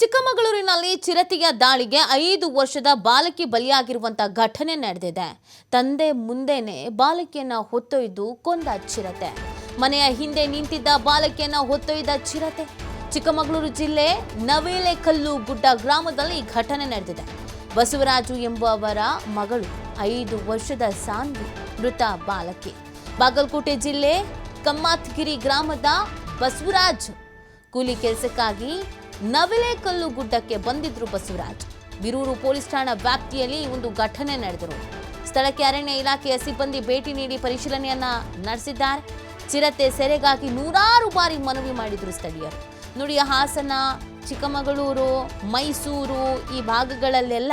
ಚಿಕ್ಕಮಗಳೂರಿನಲ್ಲಿ ಚಿರತೆಯ ದಾಳಿಗೆ ಐದು ವರ್ಷದ ಬಾಲಕಿ ಬಲಿಯಾಗಿರುವಂತ ಘಟನೆ ನಡೆದಿದೆ. ತಂದೆ ಮುಂದೆನೆ ಬಾಲಕಿಯನ್ನ ಹೊತ್ತೊಯ್ದು ಕೊಂದ ಚಿರತೆ. ಮನೆಯ ಹಿಂದೆ ನಿಂತಿದ್ದ ಬಾಲಕಿಯನ್ನ ಹೊತ್ತೊಯ್ದ ಚಿರತೆ. ಚಿಕ್ಕಮಗಳೂರು ಜಿಲ್ಲೆ ನವೇಲೆಕಲ್ಲು ಗುಡ್ಡ ಗ್ರಾಮದಲ್ಲಿ ಈ ಘಟನೆ ನಡೆದಿದೆ. ಬಸವರಾಜು ಎಂಬುವವರ ಮಗಳು, ಐದು ವರ್ಷದ ಸಾನ್ವಿ, ಮೃತ ಬಾಲಕಿ. ಬಾಗಲಕೋಟೆ ಜಿಲ್ಲೆ ಕಮ್ಮಾತ್ಗಿರಿ ಗ್ರಾಮದ ಬಸವರಾಜ್. ಕೂಲಿ ಕೆಲಸಕ್ಕಾಗಿ ನವಿಲೇಕಲ್ಲು ಗುಡ್ಡಕ್ಕೆ ಬಂದಿದ್ರು ಬಸವರಾಜ್. ಬಿರೂರು ಪೊಲೀಸ್ ಠಾಣಾ ವ್ಯಾಪ್ತಿಯಲ್ಲಿ ಒಂದು ಘಟನೆ ನಡೆದರು ಸ್ಥಳಕ್ಕೆ ಅರಣ್ಯ ಇಲಾಖೆಯ ಸಿಬ್ಬಂದಿ ಭೇಟಿ ನೀಡಿ ಪರಿಶೀಲನೆಯನ್ನ ನಡೆಸಿದ್ದಾರೆ. ಚಿರತೆ ಸೆರೆಗಾಗಿ ನೂರಾರು ಬಾರಿ ಮನವಿ ಮಾಡಿದ್ರು ಸ್ಥಳೀಯರು. ನುಡಿಯ ಹಾಸನ, ಚಿಕ್ಕಮಗಳೂರು, ಮೈಸೂರು ಈ ಭಾಗಗಳಲ್ಲೆಲ್ಲ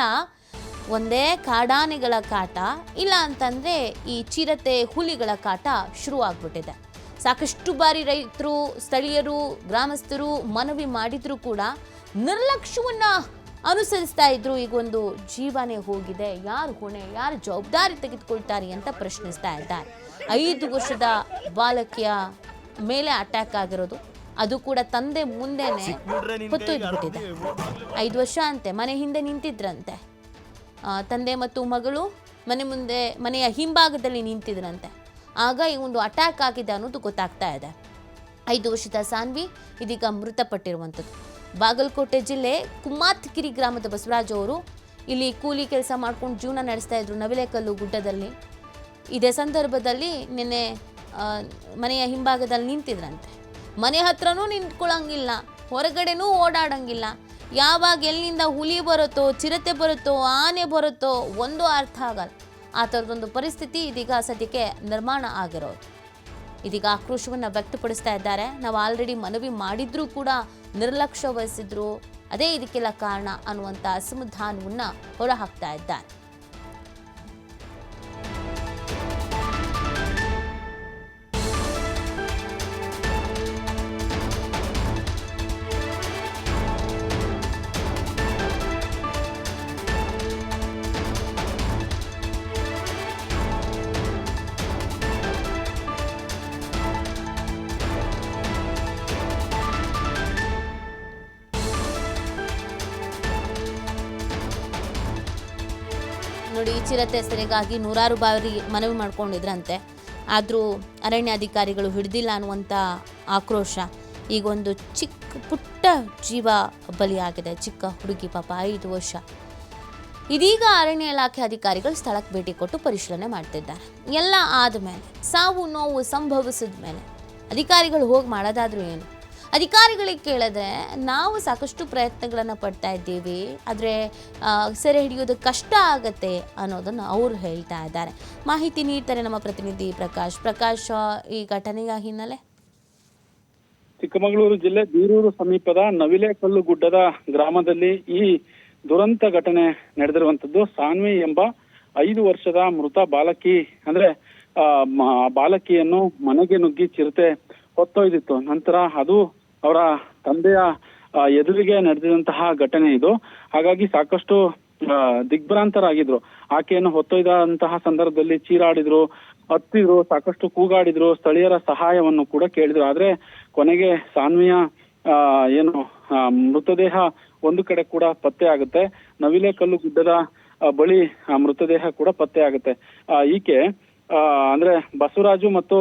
ಒಂದೇ ಕಾಡಾನೆಗಳ ಕಾಟ, ಇಲ್ಲ ಅಂತಂದ್ರೆ ಈ ಚಿರತೆ ಹುಲಿಗಳ ಕಾಟ ಶುರು ಆಗ್ಬಿಟ್ಟಿದೆ ಸಾಕಷ್ಟು ಬಾರಿ ರೈತರು ಸ್ಥಳೀಯರು ಗ್ರಾಮಸ್ಥರು ಮನವಿ ಮಾಡಿದರೂ ಕೂಡ ನಿರ್ಲಕ್ಷ್ಯವನ್ನ ಅನುಸರಿಸ್ತಾ ಇದ್ರು. ಈಗೊಂದು ಜೀವನೇ ಹೋಗಿದೆ. ಯಾರು ಹೊಣೆ ಯಾರು ಜವಾಬ್ದಾರಿ ತೆಗೆದುಕೊಳ್ತಾರೆ ಅಂತ ಪ್ರಶ್ನಿಸ್ತಾ ಇದ್ದಾರೆ. ಐದು ವರ್ಷದ ಬಾಲಕಿಯ ಮೇಲೆ ಅಟ್ಯಾಕ್ ಆಗಿರೋದು. ಅದು ಕೂಡ ತಂದೆ ಮುಂದೆನೆ ಹೊತ್ತೊಯ್ದ್ಬಿಟ್ಟಿದೆ. ಐದು ವರ್ಷ ಅಂತೆ ಮನೆ ಹಿಂದೆ ನಿಂತಿದ್ರಂತೆ. ತಂದೆ ಮತ್ತು ಮಗಳು ಮನೆ ಮುಂದೆ ಮನೆಯ ಹಿಂಭಾಗದಲ್ಲಿ ನಿಂತಿದ್ರಂತೆ. ಆಗ ಈ ಒಂದು ಅಟ್ಯಾಕ್ ಆಗಿದೆ ಅನ್ನೋದು ಗೊತ್ತಾಗ್ತಾ ಇದೆ. ಐದು ವರ್ಷದ ಸಾನ್ವಿ ಇದೀಗ ಮೃತಪಟ್ಟಿರುವಂಥದ್ದು. ಬಾಗಲಕೋಟೆ ಜಿಲ್ಲೆ ಕುಮಾತ್ಕಿರಿ ಗ್ರಾಮದ ಬಸವರಾಜ್ ಅವರು ಇಲ್ಲಿ ಕೂಲಿ ಕೆಲಸ ಮಾಡ್ಕೊಂಡು ಜೀವನ ನಡೆಸ್ತಾ ಇದ್ರು ನವಿಲೇಕಲ್ಲು ಗುಡ್ಡದಲ್ಲಿ. ಇದೇ ಸಂದರ್ಭದಲ್ಲಿ ನಿನ್ನೆ ಮನೆಯ ಹಿಂಭಾಗದಲ್ಲಿ ನಿಂತಿದ್ರಂತೆ. ಮನೆ ಹತ್ರನೂ ನಿಂತ್ಕೊಳ್ಳಂಗಿಲ್ಲ ಹೊರಗಡೆನೂ ಓಡಾಡಂಗಿಲ್ಲ. ಯಾವಾಗ ಎಲ್ಲಿಂದ ಹುಲಿ ಬರುತ್ತೋ, ಚಿರತೆ ಬರುತ್ತೋ, ಆನೆ ಬರುತ್ತೋ, ಒಂದು ಅರ್ಥ ಆಗಲ್ಲ. ಆ ಥರದೊಂದು ಪರಿಸ್ಥಿತಿ ಇದೀಗ ಸದ್ಯಕ್ಕೆ ನಿರ್ಮಾಣ ಆಗಿರೋದು. ಇದೀಗ ಆಕ್ರೋಶವನ್ನು ವ್ಯಕ್ತಪಡಿಸ್ತಾ ಇದ್ದಾರೆ. ನಾವು ಆಲ್ರೆಡಿ ಮನವಿ ಮಾಡಿದ್ರೂ ಕೂಡ ನಿರ್ಲಕ್ಷ್ಯ ವಹಿಸಿದ್ರು. ಅದೇ ಇದಕ್ಕೆಲ್ಲ ಕಾರಣ ಅನ್ನುವಂಥ ಅಸಮಾಧಾನವನ್ನು ಹೊರಹಾಕ್ತಾ ಇದ್ದಾರೆ. ನೋಡಿ ಚಿರತೆ ಸರಿಗಾಗಿ ನೂರಾರು ಬಾರಿ ಮನವಿ ಮಾಡ್ಕೊಂಡಿದ್ರಂತೆ. ಆದರೂ ಅರಣ್ಯಾಧಿಕಾರಿಗಳು ಹಿಡ್ದಿಲ್ಲ ಅನ್ನುವಂಥ ಆಕ್ರೋಶ. ಈಗ ಒಂದು ಚಿಕ್ಕ ಪುಟ್ಟ ಜೀವ ಬಲಿಯಾಗಿದೆ. ಚಿಕ್ಕ ಹುಡುಗಿ ಪಾಪ ಐದು ವರ್ಷ. ಇದೀಗ ಅರಣ್ಯ ಇಲಾಖೆ ಅಧಿಕಾರಿಗಳು ಸ್ಥಳಕ್ಕೆ ಭೇಟಿ ಕೊಟ್ಟು ಪರಿಶೀಲನೆ ಮಾಡ್ತಿದ್ದಾರೆ. ಎಲ್ಲ ಆದಮೇಲೆ, ಸಾವು ನೋವು ಸಂಭವಿಸಿದ ಮೇಲೆ ಅಧಿಕಾರಿಗಳು ಹೋಗಿ ಮಾಡೋದಾದ್ರೂ ಏನು? ಅಧಿಕಾರಿಗಳಿಗೆ ಕೇಳಿದ್ರೆ ನಾವು ಸಾಕಷ್ಟು ಪ್ರಯತ್ನಗಳನ್ನು ಪಡ್ತಾ ಇದ್ದೀವಿ. ಆದರೆ ಸೆರೆ ಹಿಡಿಯೋದು ಕಷ್ಟ ಆಗತ್ತೆ ಅನ್ನೋದನ್ನು ಅವರು ಹೇಳ್ತಾ ಇದ್ದಾರೆ. ಮಾಹಿತಿ ನೀಡ್ತಾರೆ ನಮ್ಮ ಪ್ರತಿನಿಧಿ ಪ್ರಕಾಶ್. ಪ್ರಕಾಶ್ ಈ ಘಟನೆಯ ಹಿನ್ನೆಲೆ? ಚಿಕ್ಕಮಗಳೂರು ಜಿಲ್ಲೆ ಬೀರೂರು ಸಮೀಪದ ನವಿಲೇಕಲ್ಲು ಗುಡ್ಡದ ಗ್ರಾಮದಲ್ಲಿ ಈ ದುರಂತ ಘಟನೆ ನಡೆದಿರುವಂತದ್ದು ಸಾನ್ವಿ ಎಂಬ ಐದು ವರ್ಷದ ಮೃತ ಬಾಲಕಿ, ಅಂದ್ರೆ ಬಾಲಕಿಯನ್ನು ಮನೆಗೆ ನುಗ್ಗಿ ಚಿರತೆ ಹೊತ್ತೊಯ್ದಿತ್ತು. ನಂತರ ಅದು ಅವರ ತಂದೆಯ ಎದುರಿಗೆ ನಡೆದಿದಂತಹ ಘಟನೆ ಇದು. ಹಾಗಾಗಿ ಸಾಕಷ್ಟು ದಿಗ್ಭ್ರಾಂತರಾಗಿದ್ರು. ಆಕೆಯನ್ನು ಹೊತ್ತೊಯ್ದಂತಹ ಸಂದರ್ಭದಲ್ಲಿ ಚೀರಾಡಿದ್ರು, ಹತ್ತಿದ್ರು, ಸಾಕಷ್ಟು ಕೂಗಾಡಿದ್ರು, ಸ್ಥಳೀಯರ ಸಹಾಯವನ್ನು ಕೂಡ ಕೇಳಿದ್ರು. ಆದ್ರೆ ಕೊನೆಗೆ ಸಾನ್ವಿಯ ಏನು ಮೃತದೇಹ ಒಂದು ಕಡೆ ಕೂಡ ಪತ್ತೆ ಆಗುತ್ತೆ. ನವಿಲೆ ಕಲ್ಲು ಗುಡ್ಡದ ಬಳಿ ಮೃತದೇಹ ಕೂಡ ಪತ್ತೆ ಆಗುತ್ತೆ. ಈಕೆ ಅಂದ್ರೆ ಬಸವರಾಜು ಮತ್ತು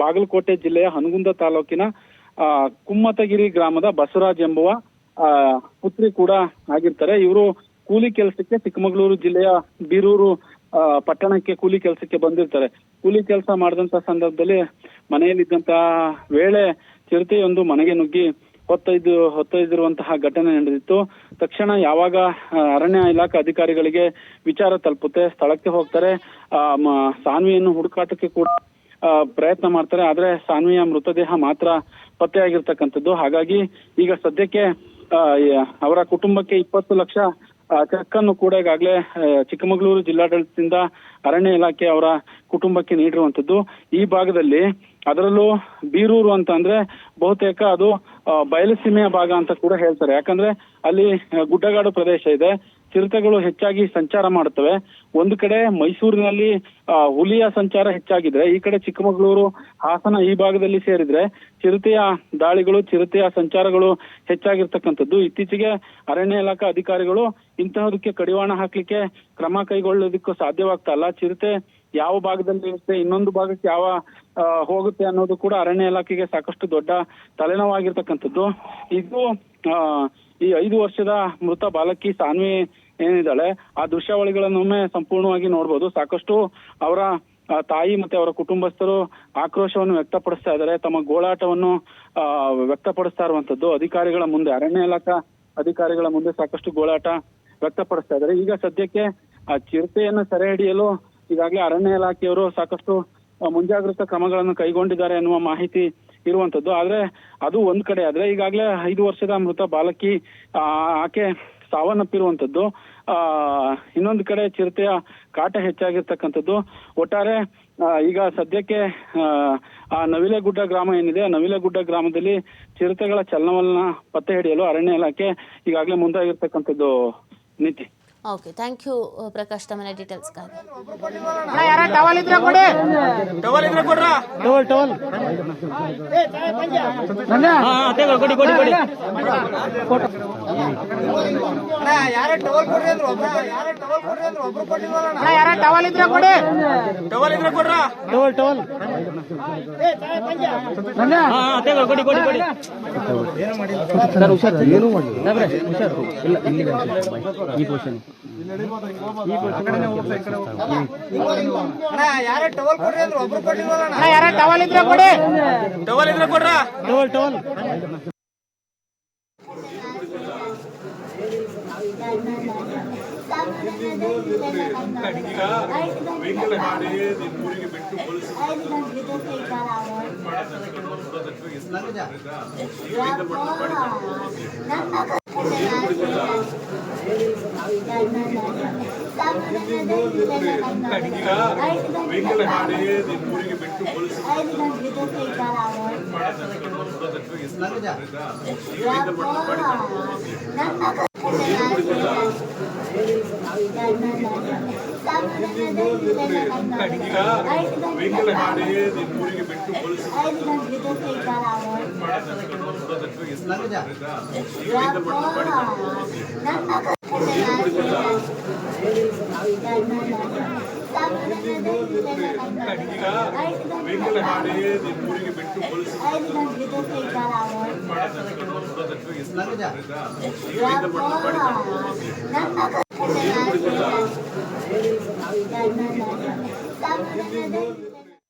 ಬಾಗಲಕೋಟೆ ಜಿಲ್ಲೆಯ ಹನಗುಂದ ತಾಲೂಕಿನ ಕುಮ್ಮತಗಿರಿ ಗ್ರಾಮದ ಬಸವರಾಜ್ ಎಂಬುವ ಪುತ್ರಿ ಕೂಡ ಆಗಿರ್ತಾರೆ. ಇವರು ಕೂಲಿ ಕೆಲಸಕ್ಕೆ ಚಿಕ್ಕಮಗಳೂರು ಜಿಲ್ಲೆಯ ಬೀರೂರು ಪಟ್ಟಣಕ್ಕೆ ಕೂಲಿ ಕೆಲಸಕ್ಕೆ ಬಂದಿರ್ತಾರೆ. ಕೂಲಿ ಕೆಲಸ ಮಾಡಿದಂತ ಸಂದರ್ಭದಲ್ಲಿ ಮನೆಯಲ್ಲಿದ್ದಂತಹ ವೇಳೆ ಚಿರತೆಯೊಂದು ಮನೆಗೆ ನುಗ್ಗಿ ಹೊತ್ತೊಯ್ದು, ಹೊತ್ತೊಯ್ದಿರುವಂತಹ ಘಟನೆ ನಡೆದಿತ್ತು. ತಕ್ಷಣ ಯಾವಾಗ ಅರಣ್ಯ ಇಲಾಖೆ ಅಧಿಕಾರಿಗಳಿಗೆ ವಿಚಾರ ತಲುಪುತ್ತೆ, ಸ್ಥಳಕ್ಕೆ ಹೋಗ್ತಾರೆ. ಆ ಸಾನ್ವಿಯನ್ನು ಹುಡುಕಾಟಕ್ಕೆ ಕೂಡ ಪ್ರಯತ್ನ ಮಾಡ್ತಾರೆ. ಆದ್ರೆ ಸಾನ್ವಿಯ ಮೃತದೇಹ ಮಾತ್ರ ಪತ್ತೆಯಾಗಿರ್ತಕ್ಕಂಥದ್ದು ಹಾಗಾಗಿ ಈಗ ಸದ್ಯಕ್ಕೆ ಅವರ ಕುಟುಂಬಕ್ಕೆ ಇಪ್ಪತ್ತು ಲಕ್ಷ ಚೆಕ್ ಅನ್ನು ಕೂಡ ಈಗಾಗಲೇ ಚಿಕ್ಕಮಗಳೂರು ಜಿಲ್ಲಾಡಳಿತದಿಂದ ಅರಣ್ಯ ಇಲಾಖೆ ಅವರ ಕುಟುಂಬಕ್ಕೆ ನೀಡಿರುವಂತದ್ದು ಈ ಭಾಗದಲ್ಲಿ ಅದರಲ್ಲೂ ಬೀರೂರು ಅಂತ ಅಂದ್ರೆ ಬಹುತೇಕ ಅದು ಬಯಲು ಬಯಲುಸೀಮೆಯ ಭಾಗ ಅಂತ ಕೂಡ ಹೇಳ್ತಾರೆ. ಯಾಕಂದ್ರೆ ಅಲ್ಲಿ ಗುಡ್ಡಗಾಡು ಪ್ರದೇಶ ಇದೆ. ಚಿರತೆಗಳು ಹೆಚ್ಚಾಗಿ ಸಂಚಾರ ಮಾಡುತ್ತವೆ. ಒಂದು ಕಡೆ ಮೈಸೂರಿನಲ್ಲಿ ಹುಲಿಯ ಸಂಚಾರ ಹೆಚ್ಚಾಗಿದ್ರೆ, ಈ ಕಡೆ ಚಿಕ್ಕಮಗಳೂರು, ಹಾಸನ ಈ ಭಾಗದಲ್ಲಿ ಸೇರಿದ್ರೆ ಚಿರತೆಯ ದಾಳಿಗಳು, ಚಿರತೆಯ ಸಂಚಾರಗಳು ಹೆಚ್ಚಾಗಿರ್ತಕ್ಕಂಥದ್ದು. ಇತ್ತೀಚೆಗೆ ಅರಣ್ಯ ಇಲಾಖಾ ಅಧಿಕಾರಿಗಳು ಇಂತಹದಕ್ಕೆ ಕಡಿವಾಣ ಹಾಕ್ಲಿಕ್ಕೆ ಕ್ರಮ ಕೈಗೊಳ್ಳೋದಕ್ಕೂ ಸಾಧ್ಯವಾಗ್ತಾ ಇಲ್ಲ. ಚಿರತೆ ಯಾವ ಭಾಗದಲ್ಲಿ ಇರುತ್ತೆ, ಇನ್ನೊಂದು ಭಾಗಕ್ಕೆ ಯಾವ ಹೋಗುತ್ತೆ ಅನ್ನೋದು ಕೂಡ ಅರಣ್ಯ ಇಲಾಖೆಗೆ ಸಾಕಷ್ಟು ದೊಡ್ಡ ತಲೆನೋವಾಗಿರ್ತಕ್ಕಂಥದ್ದು. ಇದು ಈ ಐದು ವರ್ಷದ ಮೃತ ಬಾಲಕಿ ಸಾನ್ವಿ ಏನಿದ್ದಾಳೆ, ಆ ದೃಶ್ಯಾವಳಿಗಳನ್ನೊಮ್ಮೆ ಸಂಪೂರ್ಣವಾಗಿ ನೋಡ್ಬೋದು. ಸಾಕಷ್ಟು ಅವರ ತಾಯಿ ಮತ್ತೆ ಅವರ ಕುಟುಂಬಸ್ಥರು ಆಕ್ರೋಶವನ್ನು ವ್ಯಕ್ತಪಡಿಸ್ತಾ ಇದ್ದಾರೆ. ತಮ್ಮ ಗೋಳಾಟವನ್ನು ವ್ಯಕ್ತಪಡಿಸ್ತಾ ಇರುವಂತದ್ದು ಅಧಿಕಾರಿಗಳ ಮುಂದೆ, ಅರಣ್ಯ ಇಲಾಖಾ ಅಧಿಕಾರಿಗಳ ಮುಂದೆ ಸಾಕಷ್ಟು ಗೋಳಾಟ ವ್ಯಕ್ತಪಡಿಸ್ತಾ ಇದ್ದಾರೆ. ಈಗ ಸದ್ಯಕ್ಕೆ, ಆ, ಚಿರತೆಯನ್ನು ಸೆರೆ ಹಿಡಿಯಲು ಈಗಾಗಲೇ ಅರಣ್ಯ ಇಲಾಖೆಯವರು ಸಾಕಷ್ಟು ಮುಂಜಾಗ್ರತಾ ಕ್ರಮಗಳನ್ನು ಕೈಗೊಂಡಿದ್ದಾರೆ ಎನ್ನುವ ಮಾಹಿತಿ ಇರುವಂತದ್ದು. ಆದ್ರೆ ಅದು ಒಂದ್ ಕಡೆ. ಆದ್ರೆ ಈಗಾಗಲೇ ಐದು ವರ್ಷದ ಮೃತ ಬಾಲಕಿ ಆಕೆ ಸಾವನ್ನಪ್ಪಿರುವಂತದ್ದು. ಆ ಇನ್ನೊಂದು ಕಡೆ ಚಿರತೆಯ ಕಾಟ ಹೆಚ್ಚಾಗಿರ್ತಕ್ಕಂಥದ್ದು. ಒಟ್ಟಾರೆ ಈಗ ಸದ್ಯಕ್ಕೆ ಆ, ನವಿಲೆಗುಡ್ಡ ಗ್ರಾಮ ಏನಿದೆ ನವಿಲೆಗುಡ್ಡ ಗ್ರಾಮದಲ್ಲಿ ಚಿರತೆಗಳ ಚಲನವಲನ ಪತ್ತೆ ಹಿಡಿಯಲು ಅರಣ್ಯ ಇಲಾಖೆ ಈಗಾಗಲೇ ಮುಂದಾಗಿರ್ತಕ್ಕಂಥದ್ದು ನೀತಿ. ಓಕೆ ಥ್ಯಾಂಕ್ ಯು ಪ್ರಕಾಶ್ ತಮ್ಮನೆ ಡೀಟೇಲ್ಸ್ಗಾಗಿ ಯಾರ? ಟವಲ್ ಇದ್ರೆ ಕೊಡಿ. ಟವಲ್ ಇದ್ರೆ ಕೊಡ್ರ? Towel towel. ಕೊಡಿ ಕೊಡಿ ಕೊಡಿ. ಯಾರ ಟವಲ್ ಕೊಡ್ರಿ ಅಂದ್ರೆ ಒಬ್ರು ಯಾರ ಟವಲ್ ಕೊಡ್ರಿ ಅಂದ್ರೆ ಒಬ್ರು ಕೊಟ್ಟಿಲ್ವಲ್ಲ ಯಾರ ಟವಲ್ ಇದ್ರೆ ಕೊಡಿ. ಟವಲ್ ಇದ್ರೆ ಕೊಡ್ರ? Towel towel. ಹಾ ತಗೋ ಕೊಡಿ ಕೊಡಿ ಕೊಡಿ. ಯಾರ ಟವಲ್ ಕೊಡ್ರಿ ಅಂದ್ರೆ ಒಬ್ರು ಕೊಟ್ಟಿಲ್ವಲ್ಲ ಯಾರ ಟವಲ್ ಇದ್ರೆ ಕೊಡಿ ಟವಲ್ ಇದ್ರೆ ಕೊಡ್ರ ಟವಲ್ ಟವಲ್ ವೆಹಿಕಲ್ ಹಾಡಿ ಊರಿಗೆ ಬಿಟ್ಟು ವೆಹಿಕಲ್ ಹಾಡಿ ಊರಿಗೆ ಬಿಟ್ಟು ಬಳಸಿ ಬೆಂಕಲ ಮಾಡಿ ಮೂರಿಗೆ ಬಿಟ್ಟು ಬಳಸಿ